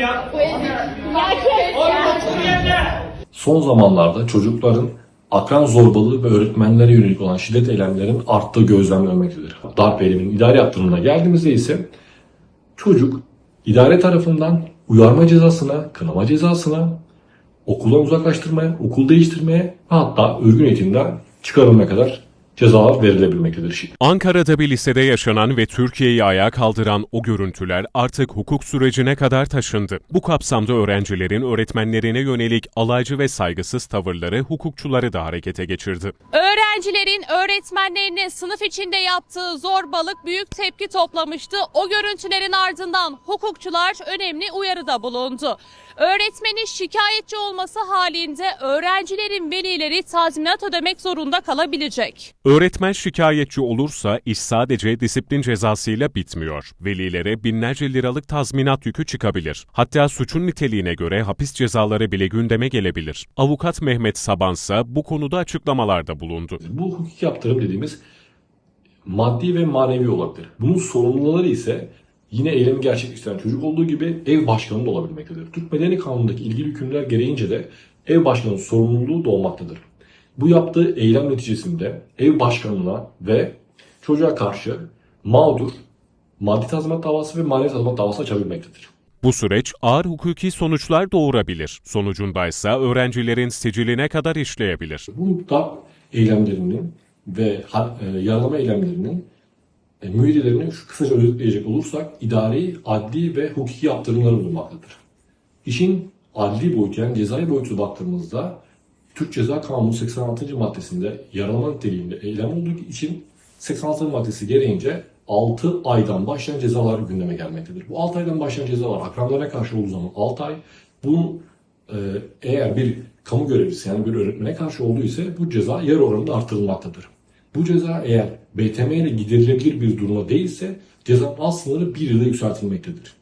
ya. Son zamanlarda çocukların akran zorbalığı ve öğretmenlere yönelik olan şiddet eylemlerinin arttığı gözlemlenmektedir. Darp eyleminin idari yaptırımına geldiğimizde ise çocuk idare tarafından uyarma cezasına, kınama cezasına, okuldan uzaklaştırmaya, okul değiştirmeye ve hatta örgün eğitimden çıkarılmaya kadar cezalar verilebilmektedir. Ankara'da bir lisede yaşanan ve Türkiye'yi ayağa kaldıran o görüntüler artık hukuk sürecine kadar taşındı. Bu kapsamda öğrencilerin öğretmenlerine yönelik alaycı ve saygısız tavırları hukukçuları da harekete geçirdi. Öğrencilerin öğretmenlerine sınıf içinde yaptığı zorbalık büyük tepki toplamıştı. O görüntülerin ardından hukukçular önemli uyarıda bulundu. Öğretmenin şikayetçi olması halinde öğrencilerin velileri tazminat ödemek zorunda kalabilecek. Öğretmen şikayetçi olursa iş sadece disiplin cezasıyla bitmiyor. Velilere binlerce liralık tazminat yükü çıkabilir. Hatta suçun niteliğine göre hapis cezaları bile gündeme gelebilir. Avukat Mehmet Sabansa bu konuda açıklamalarda bulundu. Bu hukuki yaptırım dediğimiz maddi ve manevi olabilir. Bunun sorumluları ise yine eylemi gerçekleştiren çocuk olduğu gibi ev başkanı da olabilmektedir. Türk Medeni Kanunu'ndaki ilgili hükümler gereğince de ev başkanının sorumluluğu doğmaktadır. Bu yaptığı eylem neticesinde ev başkanına ve çocuğa karşı mağdur maddi tazminat davası ve manevi tazminat davası açabilmektedir. Bu süreç ağır hukuki sonuçlar doğurabilir. Sonucundaysa öğrencilerin siciline kadar işleyebilir. Bu darp eylemlerinin ve e, yaralama eylemlerinin e, müeyyidelerini şu kısaca özetleyecek olursak idari, adli ve hukuki yaptırımları bulunmaktadır. İşin adli boyutu yani cezai boyutu baktığımızda Türk Ceza Kanunu 86. maddesinde yaralama niteliğinde eylem olduğu için 86. maddesi gereğince 6 aydan başlayan cezalar gündeme gelmektedir. Bu 6 aydan başlayan cezalar akranlara karşı olduğu zaman 6 ay. Bunun e, eğer bir kamu görevlisi yani bir öğretmene karşı olduğu ise bu ceza yer oranında artırılmaktadır. Bu ceza eğer BTM ile giderilebilir bir durumda değilse cezanın alt sınırı bir yıla yükseltilmektedir.